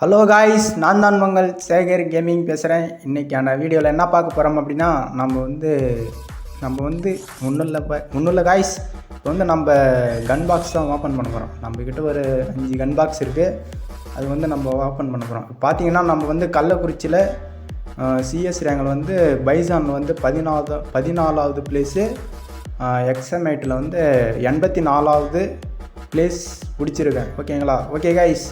Hello guys நான் தான் Mangal Sekar gaming பேசுகிறேன் இன்றைக்கான வீடியோவில் என்ன பார்க்க போகிறோம் அப்படின்னா நம்ம வந்து நம்ம வந்து ஒன்றும் இல்லை ஒன்றும் இல்லை காய்ஸ் இப்போ வந்து நம்ம கன் பாக்ஸ் தான் ஓப்பன் பண்ண போகிறோம் நம்மக்கிட்ட ஒரு அஞ்சு கன் பாக்ஸ் இருக்குது அது வந்து நம்ம ஓப்பன் பண்ண போகிறோம் பார்த்தீங்கன்னா நம்ம வந்து கள்ளக்குறிச்சியில் சிஎஸ் ரேங்கில் வந்து பைசான் வந்து பதினாவது பதினாலாவது பிளேஸு எக்ஸமேட்டில் வந்து எண்பத்தி நாலாவது பிளேஸ் பிடிச்சிருக்கேன். ஓகேங்களா ஓகே காய்ஸ்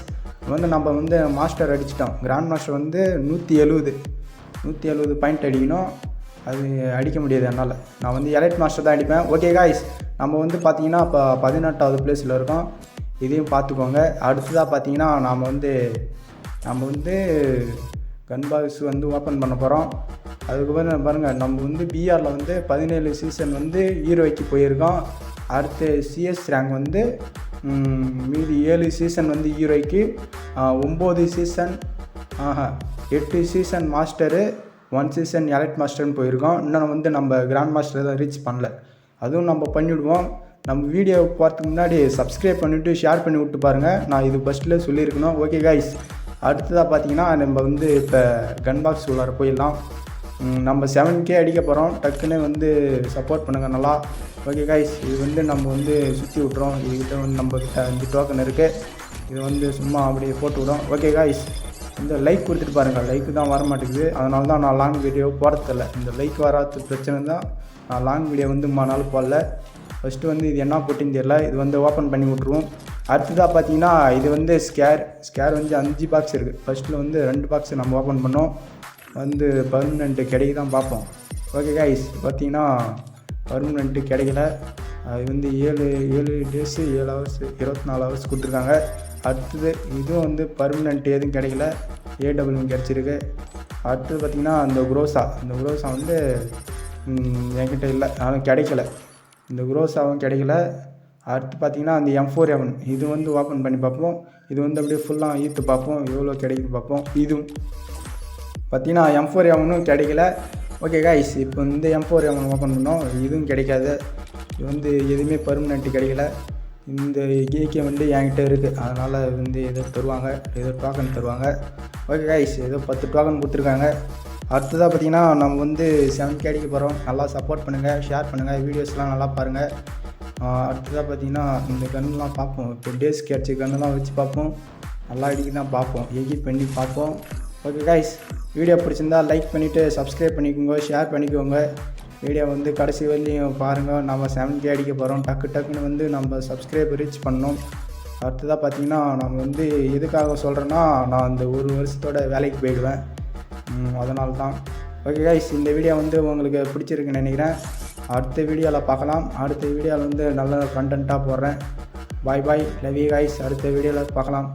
வந்து நம்ம வந்து மாஸ்டர் அடிச்சிட்டோம் கிராண்ட் மாஸ்டர் வந்து நூற்றி எழுபது நூற்றி எழுபது பாயிண்ட் அடிக்கணும். அது அடிக்க முடியாது என்னால். நான் வந்து எலைட் மாஸ்டர் தான் அடிப்பேன். ஓகே காய்ஸ் நம்ம வந்து பார்த்தீங்கன்னா இப்போ பதினெட்டாவது பிளேஸில் இருக்கோம். இதையும் பார்த்துக்கோங்க அடுத்ததாக பார்த்தீங்கன்னா நாம் வந்து நம்ம வந்து கன் பாக்ஸ் வந்து ஓப்பன் பண்ண போகிறோம் அதுக்கப்புறம் பாருங்கள் நம்ம வந்து பிஆரில் வந்து பதினேழு சீசன் வந்து ஹீரோய்க்கு போயிருக்கோம். அடுத்து சிஎஸ் ரேங்க் வந்து மீதி ஏழு சீசன் வந்து ஹீரோய்க்கு ஒம்பது சீசன் ஆஹா எட்டு season master one season elect மாஸ்டர்னு போயிருக்கோம். இன்னும் வந்து நம்ம கிராண்ட் மாஸ்டர் தான் ரீச் பண்ணல. அதுவும் நம்ம பண்ணிவிடுவோம் நம்ம வீடியோ போகிறதுக்கு முன்னாடி சப்ஸ்கிரைப் பண்ணிவிட்டு ஷேர் பண்ணி விட்டு பாருங்கள் நான் இது ஃபஸ்ட்டில் சொல்லியிருக்கணும். ஓகே கைஸ் அடுத்ததாக பார்த்தீங்கன்னா நம்ம வந்து இப்போ கன் பாக்ஸ் உள்ளார போயிடலாம். நம்ம செவன் கே அடிக்க போகிறோம் டக்குன்னு வந்து சப்போர்ட் பண்ணுங்கள் நல்லா. ஓகே காய்ஸ் இது வந்து நம்ம வந்து சுற்றி விட்றோம் இதுக்கிட்ட வந்து நம்ம அஞ்சு டோக்கன் இருக்குது இது வந்து சும்மா அப்படியே போட்டு விடும் ஓகே காய்ஸ் இந்த லைக் கொடுத்துட்டு பாருங்கள் லைக்கு தான் வர மாட்டேங்குது அதனால தான் நான் லாங் வீடியோ போகிறதில்ல இந்த லைக் வராத பிரச்சனை தான் நான் லாங் வீடியோ வந்து ம நாள் போடல. ஃபஸ்ட்டு வந்து இது என்ன போட்டுன்னு தெரியல. இது வந்து ஓப்பன் பண்ணி விட்ருவோம் அடுத்ததாக பார்த்தீங்கன்னா இது வந்து ஸ்கேர் ஸ்கேர் வந்து அஞ்சு பாக்ஸ் இருக்குது ஃபஸ்ட்டில் வந்து ரெண்டு பாக்ஸ் நம்ம ஓப்பன் பண்ணோம். வந்து பர்மனெண்ட்டு கிடைக்க தான் பார்ப்போம். ஓகே கைஸ் பார்த்தீங்கன்னா பர்மனெண்ட்டு கிடைக்கல. அது வந்து ஏழு ஏழு டேஸு ஏழு ஹவர்ஸ் இருபத்தி நாலு ஹவர்ஸ் கொடுத்துருக்காங்க. அடுத்தது இதுவும் வந்து பர்மனெண்ட் எதுவும் கிடைக்கல. ஏடபிள்யூ கிடச்சிருக்கு. அடுத்தது பார்த்திங்கன்னா அந்த குரோசா இந்த குரோசா வந்து என்கிட்ட இல்லை. ஆனால் கிடைக்கல. இந்த குரோசாவும் கிடைக்கல. அடுத்து பார்த்திங்கன்னா அந்த எம் ஃபோர் எவன் இது வந்து ஓப்பன் பண்ணி பார்ப்போம். இது வந்து அப்படியே ஃபுல்லாக ஈர்த்து பார்ப்போம். எவ்வளோ கிடைக்குது பார்ப்போம். இதுவும். பார்த்தீங்கன்னா எம் ஃபோர் எவனும் கிடைக்கல. ஓகே காய்ஸ் இப்போ வந்து எம் ஃபோர் எவன் ஓப்பன் பண்ணோம். இதுவும் கிடைக்காது. இது வந்து எதுவுமே பர்மனெண்ட்டு கிடைக்கல. இந்த கேக்கே வந்து என்கிட்ட இருக்குது அதனால் வந்து ஏதோ தருவாங்க. ஏதோ டோக்கன் தருவாங்க. ஓகே காய்ஸ் ஏதோ பத்து டோக்கன் கொடுத்துருக்காங்க. அடுத்ததாக பார்த்தீங்கன்னா நம்ம வந்து செவன் அடிக்க போகிறோம் நல்லா சப்போர்ட் பண்ணுங்கள் ஷேர் பண்ணுங்கள் வீடியோஸ்லாம் நல்லா பாருங்கள் அடுத்ததாக பார்த்தீங்கன்னா இந்த கன்னுலாம் பார்ப்போம். இப்போ டேஸ் கிடச்சி கன்னுலாம் வச்சு பார்ப்போம். நல்லா அடிக்க தான் பார்ப்போம் எகி பண்ணி பார்ப்போம். ஓகே கைஸ் வீடியோ பிடிச்சிருந்தா லைக் பண்ணிவிட்டு சப்ஸ்கிரைப் பண்ணிக்கோங்க ஷேர் பண்ணிக்கோங்க. வீடியோ வந்து கடைசி வரலையும் பாருங்கள் நம்ம செவன் கே அடிக்க போகிறோம் டக்கு டக்குன்னு வந்து நம்ம சப்ஸ்கிரைப் ரீச் பண்ணோம். அடுத்ததாக பார்த்தீங்கன்னா நம்ம வந்து எதுக்காக சொல்கிறேன்னா நான் அந்த ஒரு வருஷத்தோட வேலைக்கு போயிடுவேன். அதனால தான் ஓகே கைஸ் இந்த வீடியோ வந்து உங்களுக்கு பிடிச்சிருக்குன்னு நினைக்கிறேன். அடுத்த வீடியோவில் பார்க்கலாம். அடுத்த வீடியோவில் வந்து நல்ல கண்டென்ட்டாக போடுறேன். Bye bye love you guys அடுத்த வீடியோவில் பார்க்கலாம்.